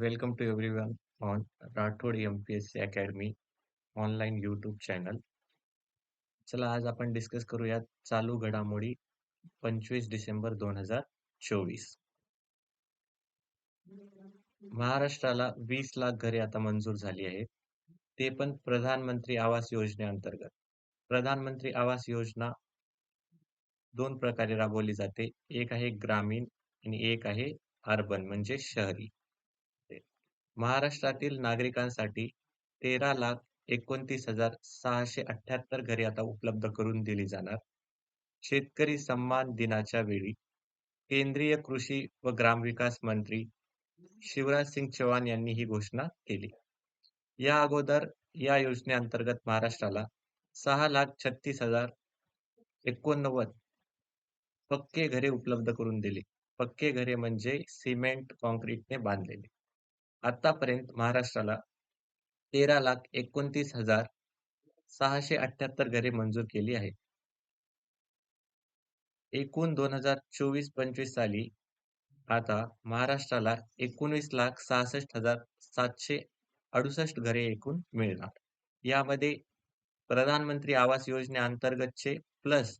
Welcome to everyone on S C academy online YouTube channel. चला आज आपण discuss करूयात चालू घडामोडी पंचवीस डिसेंबर दोन हजार चोवीस. महाराष्ट्राला वीस लाख घरे आता मंजूर झाली आहेत. ते पण प्रधानमंत्री आवास योजनेअंतर्गत. प्रधानमंत्री आवास योजना दोन प्रकारे राबवली जाते. एक आहे ग्रामीण आणि एक आहे अर्बन म्हणजे शहरी. महाराष्ट्रातील नागरिकांसाठी तेरा लाख एकोणतीस हजार सहाशे अठ्याहत्तर घरे आता उपलब्ध करून दिली जाणार. शेतकरी सन्मान दिनाच्या वेळी केंद्रीय कृषी व ग्रामविकास मंत्री शिवराज सिंग चौहान यांनी ही घोषणा केली. या अगोदर या योजनेअंतर्गत महाराष्ट्राला सहा लाख छत्तीस हजार एकोणनव्वद पक्के घरे उपलब्ध करून दिली. पक्के घरे म्हणजे सिमेंट कॉन्क्रीटने बांधलेले. आतापर्यंत महाराष्ट्राला तेरा लाख एकोणतीस हजार सहाशे अठ्याहत्तर घरे मंजूर केली आहेत. एकूण दोन हजार चोवीस पंचवीस साली आता महाराष्ट्राला एकोणीस लाख सहासष्ट हजार सातशे अडुसष्ट घरे एकूण मिळणार. यामध्ये प्रधानमंत्री आवास योजनेअंतर्गतचे प्लस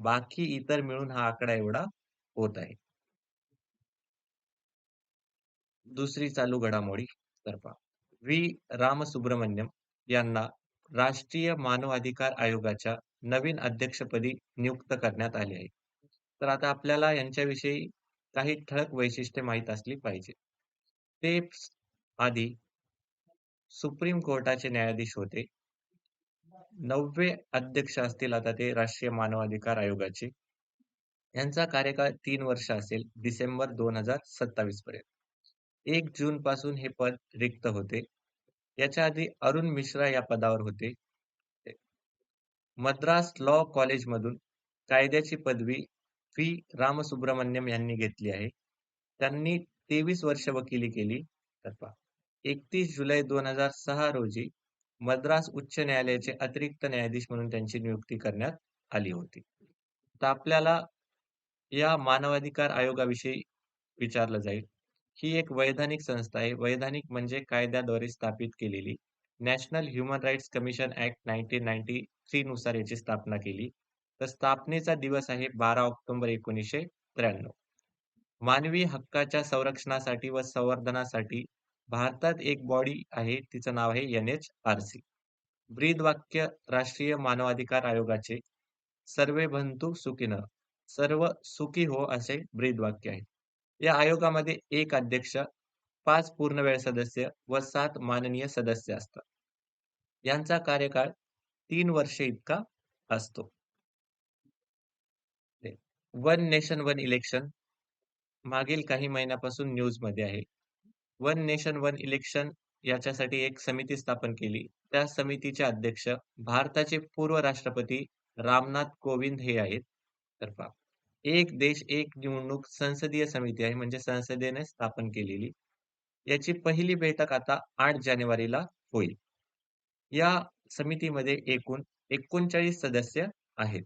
बाकी इतर मिळून हा आकडा एवढा होत आहे. दुसरी चालू घडामोडी तर पहा. व्ही. रामसुब्रमण्यम यांना राष्ट्रीय मानवाधिकार आयोगाच्या नवीन अध्यक्षपदी नियुक्त करण्यात आले आहे. तर आता आपल्याला यांच्याविषयी काही ठळक वैशिष्ट्ये माहीत असली पाहिजे. ते आधी सुप्रीम कोर्टाचे न्यायाधीश होते. नववे अध्यक्ष असतील आता ते राष्ट्रीय मानवाधिकार आयोगाचे. यांचा कार्यकाळ तीन वर्ष असेल डिसेंबर दोन हजार सत्तावीस पर्यंत. एक जून पासून हे पद रिक्त होते. याच्या आधी अरुण मिश्रा या पदावर होते. मद्रास लॉ कॉलेजमधून कायद्याची पदवी व्ही. रामसुब्रमण्यम यांनी घेतली आहे. त्यांनी तेवीस वर्ष वकिली केली. तर एकतीस जुलै दोन हजार सहा रोजी मद्रास उच्च न्यायालयाचे अतिरिक्त न्यायाधीश म्हणून त्यांची नियुक्ती करण्यात आली होती. तर आपल्याला या मानवाधिकार आयोगाविषयी विचारलं जाईल. ही एक वैधानिक संस्था आहे. वैधानिक म्हणजे कायद्याद्वारे स्थापित केलेली. National human rights commission act nineteen ninety three नुसार याची स्थापना केली. तर स्थापनेचा दिवस आहे बारा ऑक्टोबर एकोणीसशे त्र्याण्णव. मानवी हक्काच्या संरक्षणासाठी व संवर्धनासाठी भारतात एक बॉडी आहे तिचं नाव आहे एन एच आर सी ब्रीद वाक्य राष्ट्रीय मानवाधिकार आयोगाचे सर्वे भंतू सुखीन सर्व सुखी हो असे ब्रीदवाक्य आहे. या आयोगामध्ये एक अध्यक्ष, पाच पूर्णवेळ सदस्य व सात माननीय सदस्य असतात. यांचा कार्यकाळ तीन वर्षे इतका असतो. वन नेशन वन इलेक्शन मागील काही महिन्यापासून न्यूजमध्ये आहे. वन नेशन वन इलेक्शन याच्यासाठी एक समिती स्थापन केली. त्या समितीचे अध्यक्ष भारताचे पूर्व राष्ट्रपती रामनाथ कोविंद हे आहेत. तर पहा एक देश एक निवडणूक संसदीय समिती आहे म्हणजे संसदेने स्थापन केलेली. याची पहिली बैठक आता आठ जानेवारीला होईल. या समितीमध्ये एकूण एकोणचाळीस सदस्य आहेत.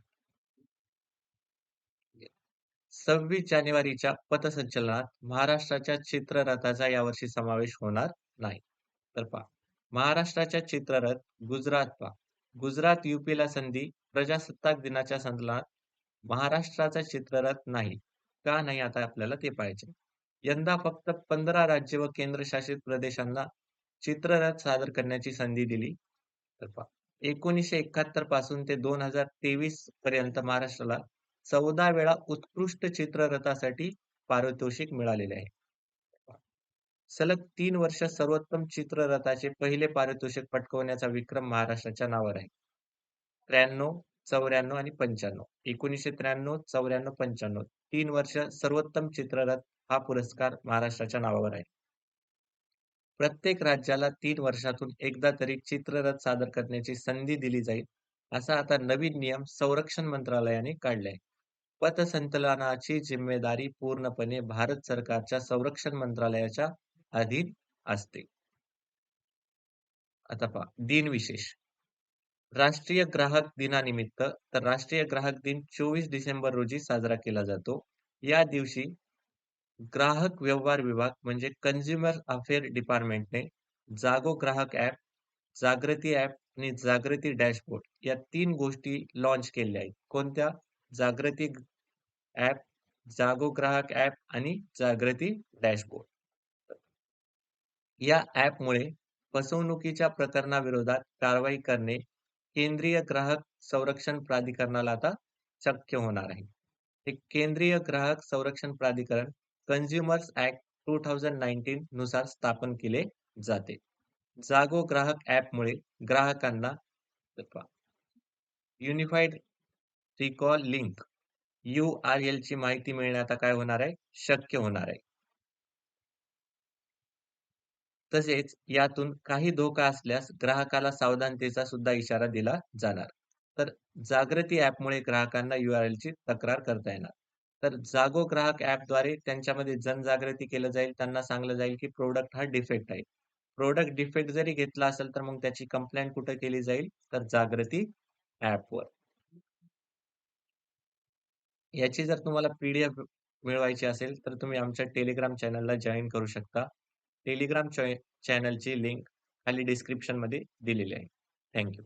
सव्वीस जानेवारीच्या पथसंचलनात महाराष्ट्राच्या चित्ररथाचा यावर्षी समावेश होणार नाही. तर पहा महाराष्ट्राच्या चित्ररथ गुजरात पहा गुजरात युपीला संधी प्रजासत्ताक दिनाच्या संचलनात महाराष्ट्राचा चित्ररथ नाही. का नाही आता आपल्याला ते पाहिजे यंदा फक्त पंधरा राज्य व केंद्रशासित प्रदेशांना चित्ररथ सादर करण्याची संधी दिली. तर एकोणीसशे एकाहत्तरपासून ते दोन हजार तेवीस पर्यंत महाराष्ट्राला चौदा वेळा उत्कृष्ट चित्ररथासाठी पारितोषिक मिळालेले आहे. सलग तीन वर्ष सर्वोत्तम चित्ररथाचे पहिले पारितोषिक पटकवण्याचा विक्रम महाराष्ट्राच्या नावावर आहे. त्र्याण्णव, चौऱ्याण्णव आणि पंच्याण्णव. एकोणीसशे त्र्याण्णव, चौऱ्याण्णव, पंच्याण्णव तीन वर्ष सर्वोत्तम चित्ररथ हा पुरस्कार महाराष्ट्राच्या नावावर आहे. प्रत्येक राज्याला तीन वर्षातून एकदा तरी चित्ररथ सादर करण्याची संधी दिली जाईल, असा आता नवीन नियम संरक्षण मंत्रालयाने काढलाय. पथसंचलनाची जिम्मेदारी पूर्णपणे भारत सरकारच्या संरक्षण मंत्रालयाच्या अधीन असते. आता पहा दिनविशेष. राष्ट्रीय ग्राहक दिनानिमित्त तर राष्ट्रीय ग्राहक दिन चोवीस डिसेंबर रोजी साजरा केला जातो. या दिवशी ग्राहक व्यवहार विभाग म्हणजे कन्झ्युमर अफेअर डिपार्टमेंटने जागो ग्राहक ॲप, जागृती ॲप आणि जागृती डॅशबोर्ड या तीन गोष्टी लॉन्च केलेल्या आहेत. कोणत्या? जागृती ॲप, जागो ग्राहक ॲप आणि जागृती डॅशबोर्ड. या ॲपमुळे फसवणुकीच्या प्रकरणाविरोधात कारवाई करणे केंद्रीय ग्राहक संरक्षण प्राधिकरणाला आता शक्य होणार आहे. हे केंद्रीय ग्राहक संरक्षण प्राधिकरण consumers act two thousand nineteen नुसार स्थापन केले जाते. जागो ग्राहक ऍपमुळे ग्राहकांना unified recall link U R L ची माहिती मिळणे आता काय होणार आहे? शक्य होणार आहे. तसेच यातून काही धोका असल्यास ग्राहकाला सावधानतेचा सुद्धा इशारा दिला जाणार. तर जागृती ऍपमुळे ग्राहकांना ची तक्रार करता येणार. तर जागो ग्राहक ऍपद्वारे त्यांच्यामध्ये जनजागृती केलं जाईल. त्यांना सांगलं जाईल, की प्रोडक्ट हा डिफेक्ट आहे. प्रोडक्ट डिफेक्ट जरी घेतला असेल, तर मग त्याची कंप्लेंट कुठे केली जाईल? तर जागृती ऍपवर याची जर तुम्हाला पीडीएफ मिळवायची असेल, तर तुम्ही आमच्या टेलिग्राम चॅनलला जॉईन करू शकता. टेलिग्राम चॅ चॅनलची लिंक खाली डिस्क्रिप्शनमध्ये दिलेली आहे. Thank you.